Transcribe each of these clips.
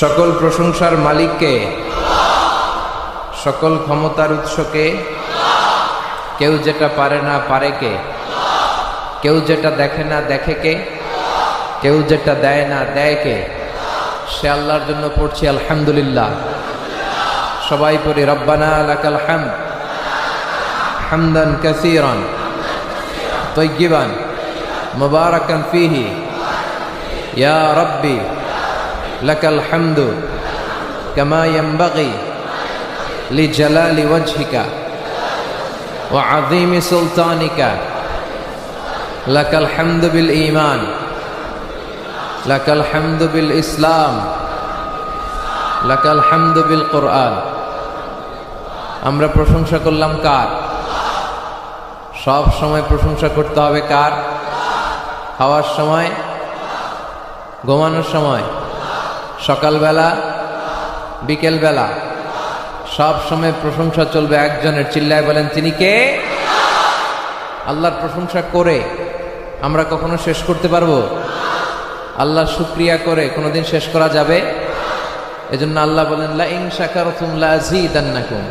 সকল প্রশংসার মালিককে, সকল ক্ষমতার উৎসকে, কেউ যেটা পারে না পারে কে, কেউ যেটা দেখে না দেখে কে, কেউ যেটা দেয় না দেয় কে, সে আল্লাহর জন্য পড়ছি আলহামদুলিল্লাহ। সবাই পড়ি, রব্বানা আলাকাল হাম হামদান কাসিরান তৈগিবান মুবারাকান ফিহি, ইয়া রব্বি। লাকাল হামদু কামায়াম্বাগি লি জালালি ওয়াজহিকা ও আদিমি সুলতানিকা লাকাল হামদু বিল ইমান লাকাল হামদু বিল ইসলাম লাকাল হামদু বিল কোরআন আমরা প্রশংসা করলাম কার? সব সময় প্রশংসা করতে হবে কার? খাওয়ার সময়? ঘুমানোর সময়? সকালবেলা, বিকেলবেলা, সব সময় প্রশংসা চলবে একজনের, চিল্লায় বলেন, তিনি কে? আল্লাহর প্রশংসা করে আমরা কখনো শেষ করতে পারব? আল্লাহ শুক্রিয়া করে কোনোদিন শেষ করা যাবে? এজন্য আল্লাহ বলেন লা ইন শাকারতুম লা আযীদান্নাকুম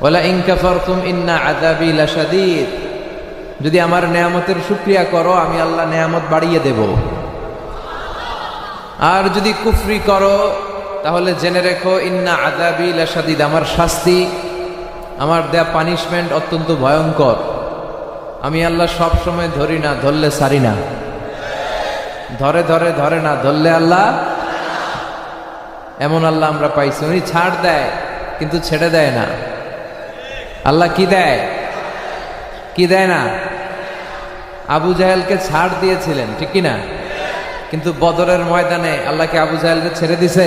ওয়ালা ইন কাফারতুম ইন্না আযাবি লাশাদীদ। যদি আমার নেয়ামতের শুক্রিয়া করো, আমি আল্লাহ নেয়ামত বাড়িয়ে দেব। আর যদি কুফরি করো, তাহলে জেনে রেখো, ইন্না আদাবি লাশাদিদ আমার শাস্তি, আমার দেয়া পানিশমেন্ট অত্যন্ত ভয়ঙ্কর। আমি আল্লাহ সব সময় ধরি না, ধরলে সারি না। ধরে ধরে ধরে না, ধরলে আল্লাহ এমন আল্লাহ আমরা পাইছি। উনি ছাড় দেয়, কিন্তু ছেড়ে দেয় না। আল্লাহ কি দেয়? কি দেয় না? আবু জাহেলকে ছাড় দিয়েছিলেন, ঠিক কি না? কিন্তু বদরের ময়দানে আল্লাহকে আবু জাহেলকে ছেড়ে দিছে,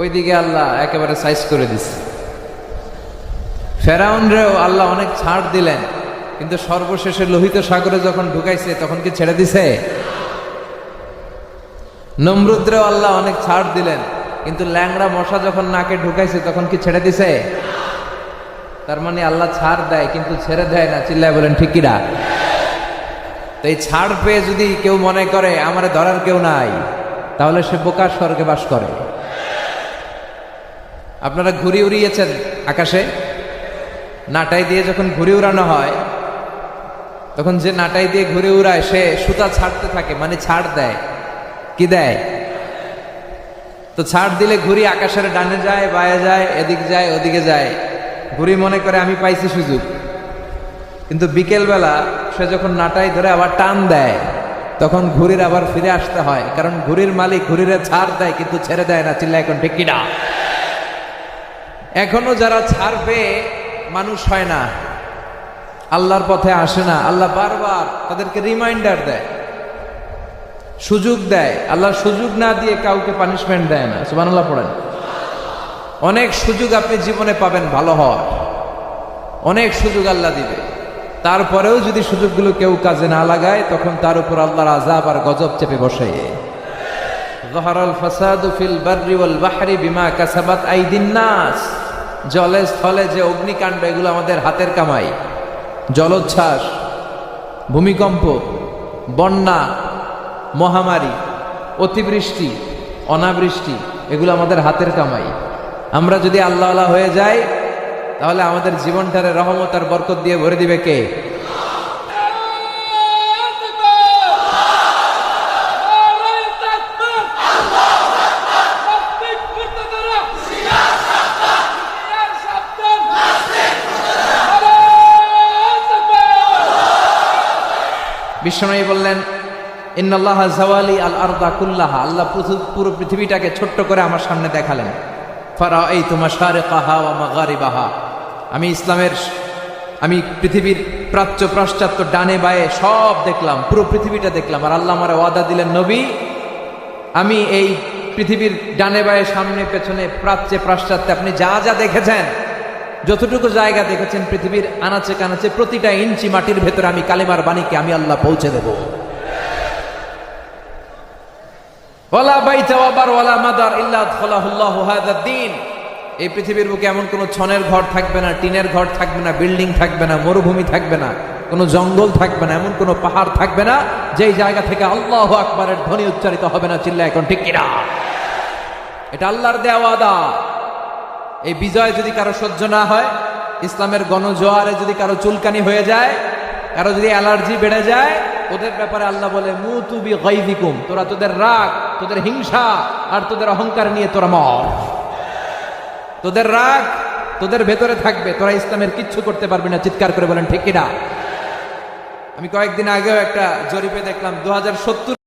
ওইদিকে আল্লাহ একেবারে সাইজ করে দিছে। ফেরাউনরেও আল্লাহ অনেক ছাড় দিলেন, কিন্তু সর্বশেষে লোহিত সাগরে যখন ঢুকাইছে, তখন কি ছেড়ে দিছে? নমরুদ্রেও আল্লাহ অনেক ছাড় দিলেন, কিন্তু ল্যাংড়া মশা যখন নাকে ঢুকাইছে, তখন কি ছেড়ে দিছে? তার মানে আল্লাহ ছাড় দেয়, কিন্তু ছেড়ে দেয় না। চিল্লায় বলেন ঠিকিরা তো এই ছাড় পেয়ে যদি কেউ মনে করে, আমার ধরার কেউ নাই, তাহলে সে বোকার স্বর্গে বাস করে। আপনারা ঘুরি উড়িয়েছেন আকাশে? নাটাই দিয়ে যখন ঘুরি উড়ানো হয়, তখন যে নাটাই দিয়ে ঘুরে উড়ায়, সে সুতা ছাড়তে থাকে মানে ছাড় দেয়। কি দেয়? তো ছাড় দিলে ঘুরি আকাশের ডানে যায়, বায়ে যায়, এদিক যায়, ওদিকে যায়। ঘুরি মনে করে, আমি পাইছি সুযোগ। কিন্তু বিকেলবেলা সে যখন নাটাই ধরে আবার টান দেয়, তখন ঘুরির আবার ফিরে আসতে হয়। কারণ ঘুরির মালিক ঘুরিরে ছাড় দেয়, কিন্তু ছেড়ে দেয় না। চিল্লা এখন ঠিক কিনা? এখনও যারা ছাড় পেয়ে মানুষ হয় না। আল্লাহর পথে আসে না। আল্লাহ বারবার তাদেরকে রিমাইন্ডার দেয়। সুযোগ দেয়। আল্লাহ সুযোগ না দিয়ে কাউকে পানিশমেন্ট দেয় না। সুবানাল্লাহ পড়েন। অনেক সুযোগ আপনি জীবনে পাবেন, ভালো হওয়ার। অনেক সুযোগ আল্লাহ দিবে। তারপরেও যদি সুযোগগুলো কেউ কাজে না লাগায়, তখন তার উপর আল্লাহর আজাব আর গজব চেপে বসে। জহরাল ফাসাদু ফিল বাররি বিমা কাসাবাত আইদিন নাস। জলে স্থলে যে অগ্নিকাণ্ড, এগুলো আমাদের হাতের কামাই। জলোচ্ছ্বাস, ভূমিকম্প, বন্যা, মহামারী, অতিবৃষ্টি, অনাবৃষ্টি, এগুলো আমাদের হাতের কামাই। আমরা যদি আল্লাহ আল্লাহ হয়ে যাই তাহলে আমাদের জীবনটারে রহমত আর বরকত দিয়ে ভরে দিবে কে? বিশ্বনয়ী বললেন, ইন্নাল্লাহ জাওয়ালি আল আরদা আল্লাহ পুরো- পৃথিবীটাকে ছোট্ট করে আমার সামনে দেখালেন। ফারা এই তোমার সারে কাহা ও মাগারিবাহা। আমি ইসলামের আমি পৃথিবীর প্রাচ্য পাশ্চাত্য ডানে বায়ে সব দেখলাম, পুরো পৃথিবীটা দেখলাম। আর আল্লাহ আমার ওয়াদা দিলেন, নবী, আমি এই পৃথিবীর ডানে বায়ে, সামনে, পেছনে, প্রাচ্যে, পাশ্চাত্যে আপনি যা যা দেখেছেন, যতটুকু জায়গা দেখেছেন, পৃথিবীর আনাচে কানাচে প্রতিটা ইঞ্চি মাটির ভেতরে আমি কালিমার বাণীকে আমি আল্লাহ পৌঁছে দেব। ওয়ালা বাইতা ওয়াবার ওয়ালা মাদার ইল্লা আদখালাহুল্লাহু হাযা এই পৃথিবীর বুকে এমন কোনো ছনের ঘর থাকবে না, টিনের ঘর থাকবে না, বিল্ডিং থাকবে না, মরুভূমি থাকবে না, কোনো জঙ্গল থাকবে না, এমন কোনো পাহাড় থাকবে না, যেই জায়গা থেকে আল্লাহ আকবরের ধ্বনি উচ্চারিত হবে না চিল্লা এখন, ঠিক কিনা? এটা আল্লাহর দেওয়া দা এই বিজয় যদি কারও সহ্য না হয়, ইসলামের গণজোয়ারে যদি কারও চুলকানি হয়ে যায়, কারও যদি অ্যালার্জি বেড়ে যায়, ওদের ব্যাপারে আল্লাহ বলে মু মুতুবি গাইদিকুম তোরা তোদের রাগ, তোদের হিংসা আর তোদের অহংকার নিয়ে তোরা মর। তোদের রাগ তোদের ভেতরে থাকবে। তোরা ইসলামের কিচ্ছু করতে পারবি না, চিৎকার করে বলেন, ঠিক কিনা আমি কয়েকদিন আগেও একটা জরিপে দেখলাম, দু হাজার সত্তর